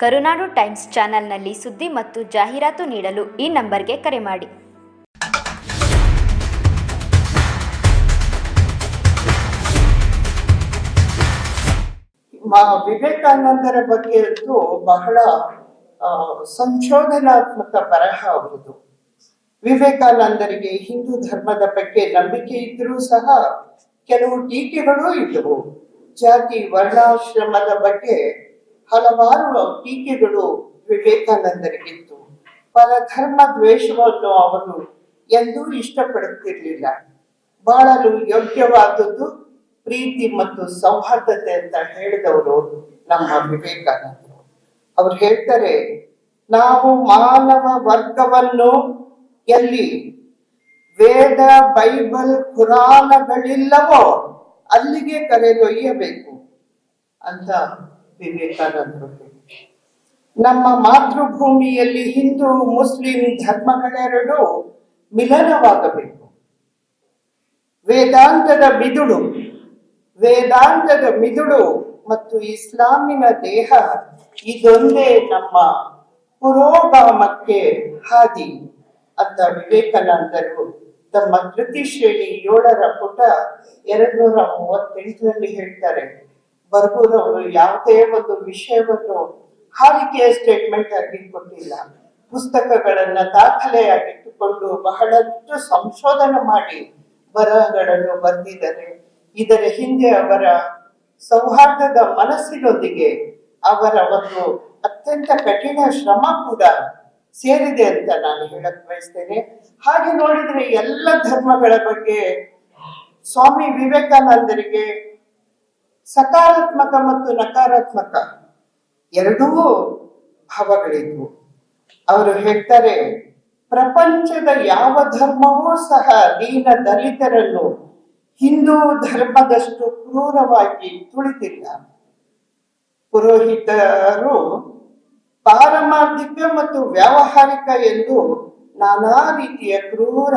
ಕರುನಾಡು times ಚಾನೆಲ್ನಲ್ಲಿ ಸುದ್ದಿ ಮತ್ತು ಜಾಹೀರಾತು ನೀಡಲು ಈ ನಂಬರ್ಗೆ ಕರೆ ಮಾಡಿ. ವಿವೇಕಾನಂದರ ಬಗ್ಗೆ ಬಹಳ ಸಂಶೋಧನಾತ್ಮಕ ಬರಹ ಅವರದು ವಿವೇಕಾನಂದರಿಗೆ ಹಿಂದೂ ಧರ್ಮದ ಬಗ್ಗೆ ನಂಬಿಕೆ ಇದ್ರೂ ಸಹ ಕೆಲವು ಟೀಕೆಗಳು ಇದ್ದವು. ಜಾತಿ ವರ್ಣಾಶ್ರಮದ ಬಗ್ಗೆ ಹಲವಾರು ಟೀಕೆಗಳು ವಿವೇಕಾನಂದರಿಗಿತ್ತು ಪರಧರ್ಮ ದ್ವೇಷವನ್ನು ಅವರು ಎಂದೂ ಇಷ್ಟಪಡುತ್ತಿರಲಿಲ್ಲ. ಬಾಳಲು ಯೋಗ್ಯವಾದದ್ದು ಪ್ರೀತಿ ಮತ್ತು ಸೌಹಾರ್ದತೆ ಅಂತ ಹೇಳಿದವರು ನಮ್ಮ ವಿವೇಕಾನಂದರು. ಅವ್ರು ಹೇಳ್ತಾರೆ, ನಾವು ಮಾನವ ವರ್ಗವನ್ನು ಎಲ್ಲಿ ವೇದ, ಬೈಬಲ್ ಪುರಾಣಗಳಿಲ್ಲವೋ ಅಲ್ಲಿಗೆ ಕರೆದೊಯ್ಯಬೇಕು ಅಂತ ನಮ್ಮ ಮಾತೃಭೂಮಿಯಲ್ಲಿ ಹಿಂದೂ, ಮುಸ್ಲಿಂ ಧರ್ಮಗಳೆರಡು ಮಿಲನವಾಗಬೇಕು. ವೇದಾಂತದ ಮಿದುಳು ವೇದಾಂತದ ಮಿದುಳು ಮತ್ತು ಇಸ್ಲಾಮಿನ ದೇಹ, ಇದೊಂದೇ ನಮ್ಮ ಪುರೋಗಾಮಕ್ಕೆ ಹಾದಿ ಅಂತ ವಿವೇಕಾನಂದರು ತಮ್ಮ ಕೃತಿ ಶ್ರೇಣಿ ಏಳರ ಪುಟ ಎರಡ್ ನೂರ ಮೂವತ್ತೆಂಟರಲ್ಲಿ ಹೇಳ್ತಾರೆ. ಬರ್ಗೂರವರು ಯಾವುದೇ ಒಂದು ವಿಷಯವನ್ನು ಹಾರಿಕೆಯ ಸ್ಟೇಟ್ಮೆಂಟ್ ಆಗಿ ಕೊಟ್ಟಿಲ್ಲ. ಪುಸ್ತಕಗಳನ್ನ ದಾಖಲೆಯಾಗಿಟ್ಟುಕೊಂಡು ಬಹಳಷ್ಟು ಸಂಶೋಧನೆ ಮಾಡಿ ಬರಹಗಳನ್ನು ಬಂದಿದ್ದಾರೆ ಇದರ ಹಿಂದೆ ಅವರ ಸೌಹಾರ್ದದ ಮನಸ್ಸಿನೊಂದಿಗೆ ಅವರ ಒಂದು ಅತ್ಯಂತ ಕಠಿಣ ಶ್ರಮ ಕೂಡ ಸೇರಿದೆ ಅಂತ ನಾನು ಹೇಳಕ್ ಬಯಸ್ತೇನೆ. ಹಾಗೆ ನೋಡಿದ್ರೆ ಎಲ್ಲ ಧರ್ಮಗಳ ಬಗ್ಗೆ ಸ್ವಾಮಿ ವಿವೇಕಾನಂದರಿಗೆ ಸಕಾರಾತ್ಮಕ ಮತ್ತು ನಕಾರಾತ್ಮಕ ಎರಡೂ ಭಾವಗಳಿದ್ವು. ಅವರು ಹೇಳ್ತಾರೆ, ಪ್ರಪಂಚದ ಯಾವ ಧರ್ಮವೂ ಸಹ ದೀನ ದಲಿತರನ್ನು ಹಿಂದೂ ಧರ್ಮದಷ್ಟು ಕ್ರೂರವಾಗಿ ತುಳಿತಿಲ್ಲ ಪುರೋಹಿತರು ಪಾರಮಾರ್ಥಿಕ ಮತ್ತು ವ್ಯಾವಹಾರಿಕ ಎಂದು ನಾನಾ ರೀತಿಯ ಕ್ರೂರ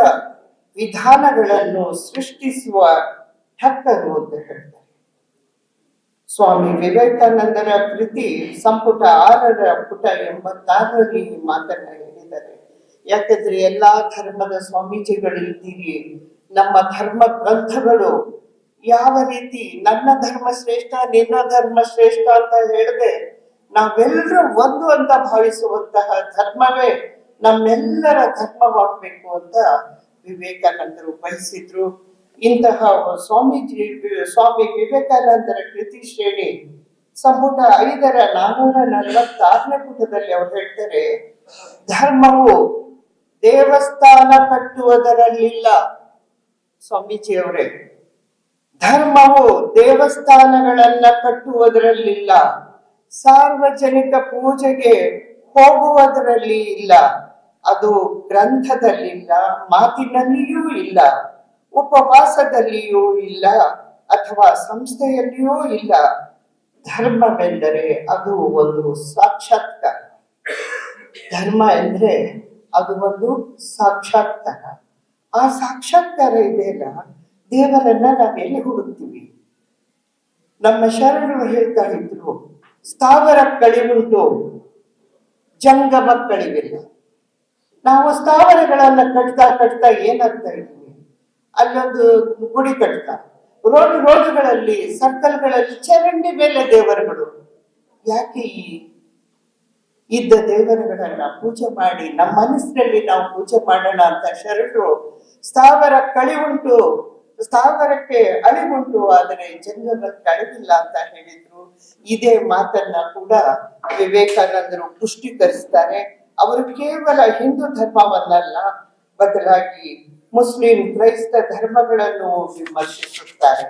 ವಿಧಾನಗಳನ್ನು ಸೃಷ್ಟಿಸುವ ಹಕ್ಕರು ಅಂತ ಹೇಳ್ತಾರೆ. ಸ್ವಾಮಿ ವಿವೇಕಾನಂದರ ಕೃತಿ ಸಂಪುಟ ಆರರ ಪುಟ ಎಂಬತ್ತಾರರಲ್ಲಿ ಈ ಮಾತನ್ನ ಹೇಳಿದ್ದಾರೆ. ಯಾಕಂದ್ರೆ ಎಲ್ಲಾ ಧರ್ಮದ ಸ್ವಾಮೀಜಿಗಳು ಇದ್ದೀರಿ. ನಮ್ಮ ಧರ್ಮ ಗ್ರಂಥಗಳು ಯಾವ ರೀತಿ ನನ್ನ ಧರ್ಮ ಶ್ರೇಷ್ಠ, ನಿನ್ನ ಧರ್ಮ ಶ್ರೇಷ್ಠ ಅಂತ ಹೇಳದೆ, ನಾವೆಲ್ಲರೂ ಒಂದು ಅಂತ ಭಾವಿಸುವಂತಹ ಧರ್ಮವೇ ನಮ್ಮೆಲ್ಲರ ಧರ್ಮವಾಗಬೇಕು ಅಂತ ವಿವೇಕಾನಂದರು ಬಯಸಿದ್ರು. ಇಂತಹ ಸ್ವಾಮೀಜಿ, ಸ್ವಾಮಿ ವಿವೇಕಾನಂದರ ಕೃತಿ ಶ್ರೇಣಿ ಸಂಪುಟ ಐದರ ನಾನೂರ ನಲವತ್ತಾರನೇ ಪುಟದಲ್ಲಿ ಅವ್ರು ಹೇಳ್ತಾರೆ, ಧರ್ಮವು ದೇವಸ್ಥಾನ ಕಟ್ಟುವುದರಲ್ಲಿಲ್ಲ. ಸ್ವಾಮೀಜಿಯವರೇ, ಧರ್ಮವು ದೇವಸ್ಥಾನಗಳನ್ನ ಕಟ್ಟುವುದರಲ್ಲಿಲ್ಲ. ಸಾರ್ವಜನಿಕ ಪೂಜೆಗೆ ಹೋಗುವುದರಲ್ಲಿ ಇಲ್ಲ. ಅದು ಗ್ರಂಥದಲ್ಲಿಲ್ಲ, ಮಾತಿನಲ್ಲಿಯೂ ಇಲ್ಲ. ಉಪವಾಸದಲ್ಲಿಯೂ ಇಲ್ಲ ಅಥವಾ ಸಂಸ್ಥೆಯಲ್ಲಿಯೂ ಇಲ್ಲ. ಧರ್ಮವೆಂದರೆ ಅದು ಒಂದು ಸಾಕ್ಷಾತ್ಕಾರ. ಧರ್ಮ ಎಂದರೆ ಅದು ಒಂದು ಸಾಕ್ಷಾತ್ಕಾರ. ಆ ಸಾಕ್ಷಾತ್ಕಾರ ಇದೆಯಲ್ಲ, ದೇವರನ್ನ ನಾವೆಲ್ಲಿ ಹುಡುಕ್ತೀವಿ? ನಮ್ಮ ಶರಣರು ಹೇಳ್ತಾ ಇದ್ರು, ಸ್ಥಾವರ ಕಳಿವುಂಟು ಜಂಗಮ ಕಳಿವಿಲ್ಲ. ನಾವು ಸ್ಥಾವರಗಳನ್ನ ಕಟ್ತಾ ಕಟ್ತಾ ಏನಾಗ್ತಾ ಇದ್ವಿ? ಅಲ್ಲೊಂದು ಗುಡಿ ಕಟ್ತಾರೆ. ರೋಡ್ ರೋಡ್ಗಳಲ್ಲಿ ಸರ್ಕಲ್ಗಳಲ್ಲಿ ಚರಂಡಿ ಮೇಲೆ ದೇವರುಗಳು. ಯಾಕೆ ಈ ಇದ್ದ ದೇವರುಗಳನ್ನ ಪೂಜೆ ಮಾಡಿ, ನಮ್ಮ ಮನಸ್ಸಿನಲ್ಲಿ ನಾವು ಪೂಜೆ ಮಾಡೋಣ ಅಂತ ಶರಣರು ಸ್ಥಾವರ ಕಳಿವುಂಟು ಸ್ಥಾವರಕ್ಕೆ ಅಳಿವುಂಟು ಆದರೆ ಜಂಗಮಕ್ಕೆ ಅಳಿವಿಲ್ಲ ಅಂತ ಹೇಳಿದ್ರು. ಇದೇ ಮಾತನ್ನ ಕೂಡ ವಿವೇಕಾನಂದರು ಪುಷ್ಟೀಕರಿಸ್ತಾರೆ. ಅವರು ಕೇವಲ ಹಿಂದೂ ಧರ್ಮವನ್ನಲ್ಲ, ಬದಲಾಗಿ ಮುಸ್ಲಿಂ ಕ್ರೈಸ್ತ ಧರ್ಮಗಳನ್ನು ವಿಮರ್ಶಿಸುತ್ತಾರೆ.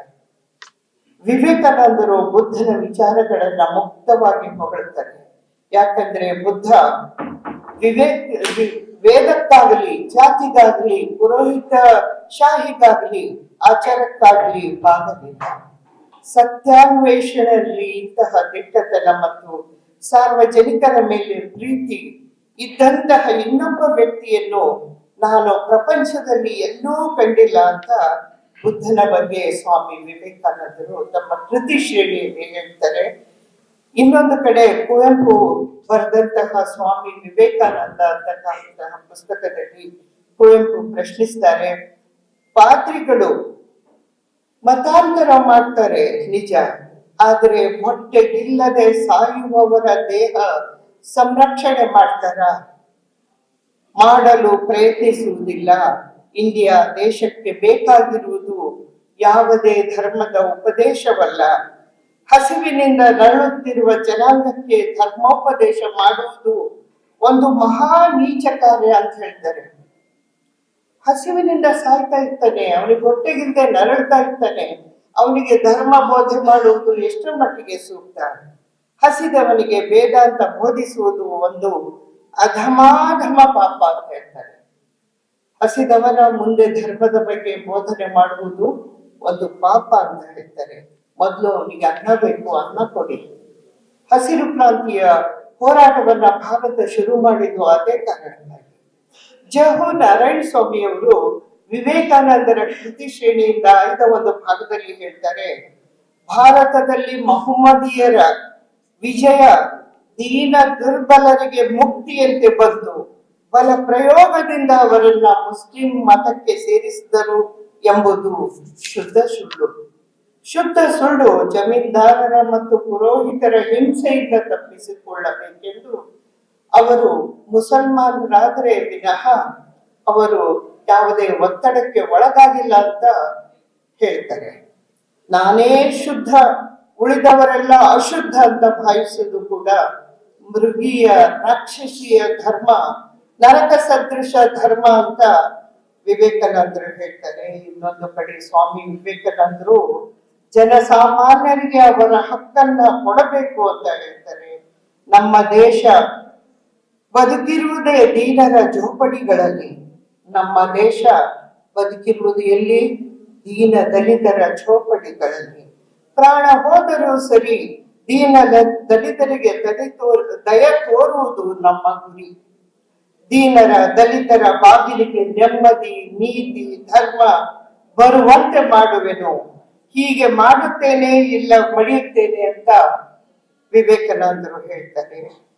ವಿವೇಕಾನಂದರು ಬುದ್ಧನ ವಿಚಾರಗಳನ್ನ ಮುಕ್ತವಾಗಿ ಹೊಗಳುತ್ತಾರೆ ಯಾಕಂದ್ರೆ ಬುದ್ಧ ವಿವೇಕ್ ವೇದಕ್ಕಾಗಲಿ, ಜಾತಿಗಾಗಲಿ ಪುರೋಹಿತ ಶಾಹಿಗಾಗಲಿ ಆಚಾರಕ್ಕಾಗಲಿ ಬಾಗಲಿಲ್ಲ ಸತ್ಯಾನ್ವೇಷಣೆಯಲ್ಲಿ ಇಂತಹ ದಿಟ್ಟತನ ಮತ್ತು ಸಾರ್ವಜನಿಕರ ಮೇಲೆ ಪ್ರೀತಿ ಇದ್ದಂತಹ ಇನ್ನೊಬ್ಬ ವ್ಯಕ್ತಿಯನ್ನು ನಾನು ಪ್ರಪಂಚದಲ್ಲಿ ಎಲ್ಲೂ ಕಂಡಿಲ್ಲ ಅಂತ ಬುದ್ಧನ ಬಗ್ಗೆ ಸ್ವಾಮಿ ವಿವೇಕಾನಂದರು ತಮ್ಮ ಕೃತಿ ಶ್ರೇಣಿಯಲ್ಲಿ ಹೇಳ್ತಾರೆ. ಇನ್ನೊಂದು ಕಡೆ ಕುವೆಂಪು ಬರೆದಂತಹ ಸ್ವಾಮಿ ವಿವೇಕಾನಂದ ಅಂತಕ್ಕಂತಹ ಪುಸ್ತಕದಲ್ಲಿ ಕುವೆಂಪು ಪ್ರಶ್ನಿಸ್ತಾರೆ ಪಾತ್ರಿಗಳು ಮತಾಂತರ ಮಾಡ್ತಾರೆ ನಿಜ, ಆದರೆ ಹೊಟ್ಟೆಗಿಲ್ಲದೆ ಸಾಯುವವರ ದೇಹ ಸಂರಕ್ಷಣೆ ಮಾಡ್ತಾರ? ಮಾಡಲು ಪ್ರಯತ್ನಿಸುವುದಿಲ್ಲ. ಇಂಡಿಯಾ ದೇಶಕ್ಕೆ ಬೇಕಾಗಿರುವುದು ಯಾವುದೇ ಧರ್ಮದ ಉಪದೇಶವಲ್ಲ. ಹಸಿವಿನಿಂದ ನರಳುತ್ತಿರುವ ಜನಾಂಗಕ್ಕೆ ಧರ್ಮೋಪದೇಶ ಮಾಡುವುದು ಒಂದು ಮಹಾ ನೀಚ ಕಾರ್ಯ ಅಂತ ಹೇಳ್ತಾರೆ. ಹಸಿವಿನಿಂದ ಸಾಯ್ತಾ ಇರ್ತಾನೆ, ಅವನಿಗೆ ಹೊಟ್ಟೆಗಿಂತ ನರಳ್ತಾ ಇರ್ತಾನೆ, ಅವನಿಗೆ ಧರ್ಮ ಬೋಧೆ ಮಾಡುವುದು ಎಷ್ಟರ ಮಟ್ಟಿಗೆ ಸೂಕ್ತ? ಹಸಿದವನಿಗೆ ವೇದಾಂತ ಬೋಧಿಸುವುದು ಒಂದು ಅಧಮಾಧಮ ಪಾಪ ಅಂತ ಹೇಳ್ತಾರೆ. ಹಸಿದವನ ಮುಂದೆ ಧರ್ಮದ ಬಗ್ಗೆ ಬೋಧನೆ ಮಾಡುವುದು ಒಂದು ಪಾಪ ಅಂತ ಹೇಳ್ತಾರೆ. ಮೊದಲು ಅವನಿಗೆ ಅನ್ನ ಬೇಕು, ಅನ್ನ ಕೊಡಿ. ಹಸಿರು ಕ್ರಾಂತಿಯ ಹೋರಾಟವನ್ನ ಭಾರತ ಶುರು ಮಾಡಿದ್ದು ಅದೇ ಕಾರಣಕ್ಕಾಗಿ. ಜಹು ನಾರಾಯಣ ಸ್ವಾಮಿಯವರು ವಿವೇಕಾನಂದರ ಕೃತಿ ಶ್ರೇಣಿಯಿಂದ ಆಯ್ದ ಒಂದು ಭಾಗದಲ್ಲಿ ಹೇಳ್ತಾರೆ, ಭಾರತದಲ್ಲಿ ಮೊಹಮ್ಮದಿಯರ ವಿಜಯ ದೀನ ದುರ್ಬಲರಿಗೆ ಮುಕ್ತಿಯಂತೆ ಬಂದು ಬಲ ಪ್ರಯೋಗದಿಂದ ಅವರನ್ನ ಮುಸ್ಲಿಂ ಮತಕ್ಕೆ ಸೇರಿಸಿದರು ಎಂಬುದು ಶುದ್ಧ ಸುಳ್ಳು. ಶುದ್ಧ ಸುಳ್ಳು ಜಮೀನ್ದಾರರ ಮತ್ತು ಪುರೋಹಿತರ ಹಿಂಸೆಯಿಂದ ತಪ್ಪಿಸಿಕೊಳ್ಳಬೇಕೆಂದು ಅವರು ಮುಸಲ್ಮಾನರಾದರೆ ವಿನಃ ಅವರು ಯಾವುದೇ ಒತ್ತಡಕ್ಕೆ ಒಳಗಾಗಿಲ್ಲ ಅಂತ ಹೇಳ್ತಾರೆ. ನಾನೇ ಶುದ್ಧ, ಉಳಿದವರೆಲ್ಲ ಅಶುದ್ಧ ಅಂತ ಭಾವಿಸುವುದು ಕೂಡ ಮೃಗೀಯ, ರಾಕ್ಷಸಿಯ ಧರ್ಮ ನರಕ ಸದೃಶ ಧರ್ಮ ಅಂತ ವಿವೇಕಾನಂದರು ಹೇಳ್ತಾರೆ. ಇನ್ನೊಂದು ಕಡೆ ಸ್ವಾಮಿ ವಿವೇಕಾನಂದರು ಜನಸಾಮಾನ್ಯರಿಗೆ ಅವರ ಹಕ್ಕನ್ನ ಕೊಡಬೇಕು ಅಂತ ಹೇಳ್ತಾರೆ. ನಮ್ಮ ದೇಶ ಬದುಕಿರುವುದೇ ದೀನರ ಜೋಪಡಿಗಳಲ್ಲಿ. ನಮ್ಮ ದೇಶ ಬದುಕಿರುವುದು ಎಲ್ಲಿ? ದೀನ ದಲಿತರ ಚೋಪಡಿಗಳಲ್ಲಿ ಪ್ರಾಣ ಹೋದರೂ ಸರಿ ದೀನ ದಲಿತರಿಗೆ ದಲಿ ತೋರ್ ದಯ ತೋರುವುದು ನಮ್ಮ ಗುರಿ. ದೀನರ, ದಲಿತರ ಬಾಗಿಲಿಗೆ ನೆಮ್ಮದಿ, ನೀತಿ, ಧರ್ಮ ಬರುವಂತೆ ಮಾಡುವೆನು. ಹೀಗೆ ಮಾಡುತ್ತೇನೆ ಇಲ್ಲ ಮಡಿಯುತ್ತೇನೆ ಅಂತ ವಿವೇಕಾನಂದರು ಹೇಳ್ತಾರೆ.